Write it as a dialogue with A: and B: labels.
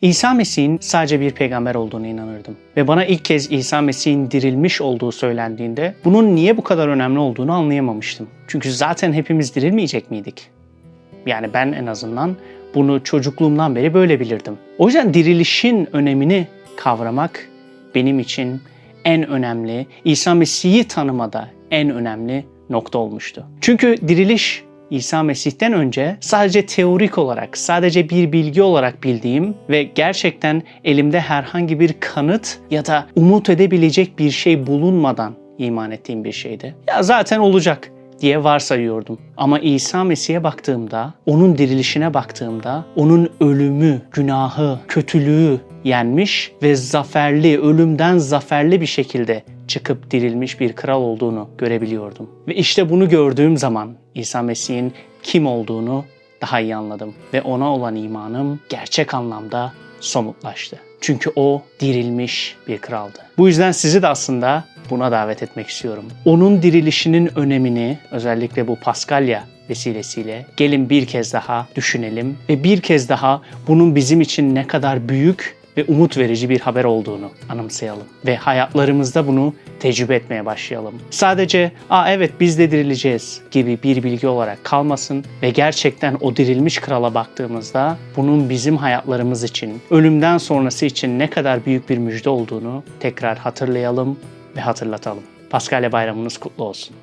A: İsa Mesih'in sadece bir peygamber olduğunu inanırdım. Ve bana ilk kez İsa Mesih'in dirilmiş olduğu söylendiğinde bunun niye bu kadar önemli olduğunu anlayamamıştım. Çünkü zaten hepimiz dirilmeyecek miydik? Yani ben en azından bunu çocukluğumdan beri böyle bilirdim. O yüzden dirilişin önemini kavramak benim için en önemli, İsa Mesih'i tanımada en önemli nokta olmuştu. Çünkü diriliş İsa Mesih'ten önce sadece teorik olarak, sadece bir bilgi olarak bildiğim ve gerçekten elimde herhangi bir kanıt ya da umut edebilecek bir şey bulunmadan iman ettiğim bir şeydi. Ya zaten olacak diye varsayıyordum. Ama İsa Mesih'e baktığımda, onun dirilişine baktığımda, onun ölümü, günahı, kötülüğü yenmiş ve zaferli, ölümden zaferli bir şekilde çıkıp dirilmiş bir kral olduğunu görebiliyordum. Ve işte bunu gördüğüm zaman İsa Mesih'in kim olduğunu daha iyi anladım ve ona olan imanım gerçek anlamda somutlaştı. Çünkü o dirilmiş bir kraldı. Bu yüzden sizi de aslında buna davet etmek istiyorum. Onun dirilişinin önemini özellikle bu Paskalya vesilesiyle gelin bir kez daha düşünelim ve bir kez daha bunun bizim için ne kadar büyük ve umut verici bir haber olduğunu anımsayalım ve hayatlarımızda bunu tecrübe etmeye başlayalım. Sadece "Aa evet biz de dirileceğiz." gibi bir bilgi olarak kalmasın ve gerçekten o dirilmiş krala baktığımızda bunun bizim hayatlarımız için, ölümden sonrası için ne kadar büyük bir müjde olduğunu tekrar hatırlayalım ve hatırlatalım. Paskalya bayramınız kutlu olsun.